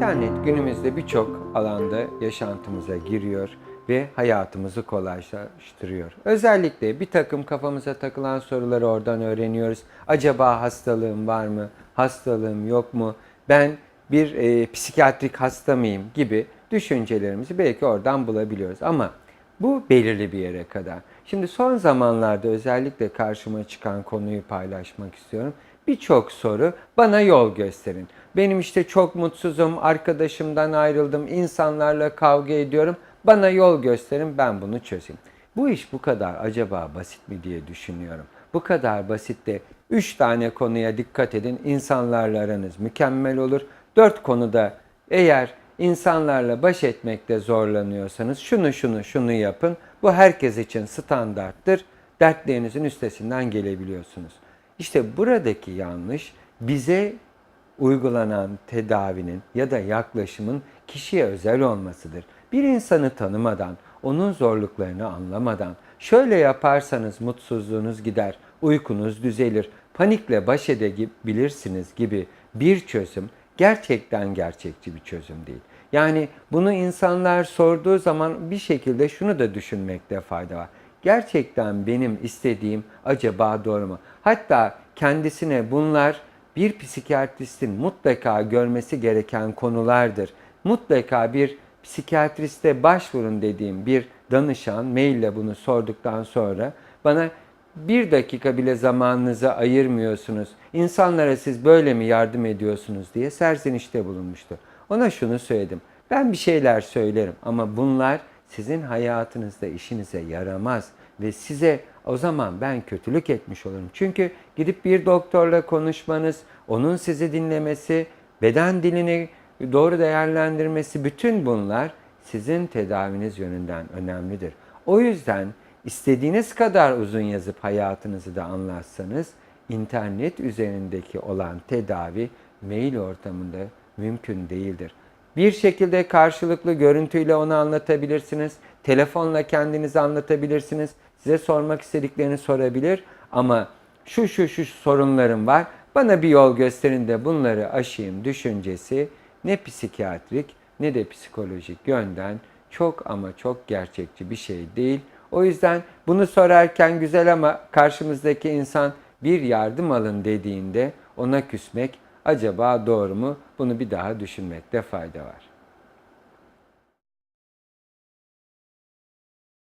İnternet günümüzde birçok alanda yaşantımıza giriyor ve hayatımızı kolaylaştırıyor. Özellikle bir takım kafamıza takılan soruları oradan öğreniyoruz. Acaba hastalığım var mı? Hastalığım yok mu? Ben bir e, psikiyatrik hasta mıyım gibi düşüncelerimizi belki oradan bulabiliyoruz. Ama bu belirli bir yere kadar. Şimdi son zamanlarda özellikle karşıma çıkan konuyu paylaşmak istiyorum. Birçok soru bana yol gösterin. Benim işte çok mutsuzum, arkadaşımdan ayrıldım, insanlarla kavga ediyorum. Bana yol gösterin, ben bunu çözeyim. Bu iş bu kadar acaba basit mi diye düşünüyorum. Bu kadar basit de 3 tane konuya dikkat edin. İnsanlarla aranız mükemmel olur. 4 konuda eğer insanlarla baş etmekte zorlanıyorsanız şunu şunu şunu yapın. Bu herkes için standarttır. Dertlerinizin üstesinden gelebiliyorsunuz. İşte buradaki yanlış bize uygulanan tedavinin ya da yaklaşımın kişiye özel olmasıdır. Bir insanı tanımadan, onun zorluklarını anlamadan, şöyle yaparsanız mutsuzluğunuz gider, uykunuz düzelir, panikle baş edebilirsiniz gibi bir çözüm gerçekten gerçekçi bir çözüm değil. Yani bunu insanlar sorduğu zaman bir şekilde şunu da düşünmekte fayda var. Gerçekten benim istediğim acaba doğru mu? Hatta kendisine bunlar bir psikiyatristin mutlaka görmesi gereken konulardır. Mutlaka bir psikiyatriste başvurun dediğim bir danışan maille bunu sorduktan sonra bana bir dakika bile zamanınızı ayırmıyorsunuz. İnsanlara siz böyle mi yardım ediyorsunuz diye serzenişte bulunmuştu. Ona şunu söyledim. Ben bir şeyler söylerim ama bunlar sizin hayatınızda işinize yaramaz ve size o zaman ben kötülük etmiş olurum. Çünkü gidip bir doktorla konuşmanız, onun sizi dinlemesi, beden dilini doğru değerlendirmesi bütün bunlar sizin tedaviniz yönünden önemlidir. O yüzden istediğiniz kadar uzun yazıp hayatınızı da anlatsanız internet üzerindeki olan tedavi mail ortamında mümkün değildir. Bir şekilde karşılıklı görüntüyle onu anlatabilirsiniz. Telefonla kendinizi anlatabilirsiniz. Size sormak istediklerini sorabilir ama şu şu şu sorunlarım var. Bana bir yol gösterin de bunları aşayım düşüncesi ne psikiyatrik ne de psikolojik yönden çok ama çok gerçekçi bir şey değil. O yüzden bunu sorarken güzel ama karşımızdaki insan bir yardım alın dediğinde ona küsmek acaba doğru mu? Bunu bir daha düşünmekte fayda var.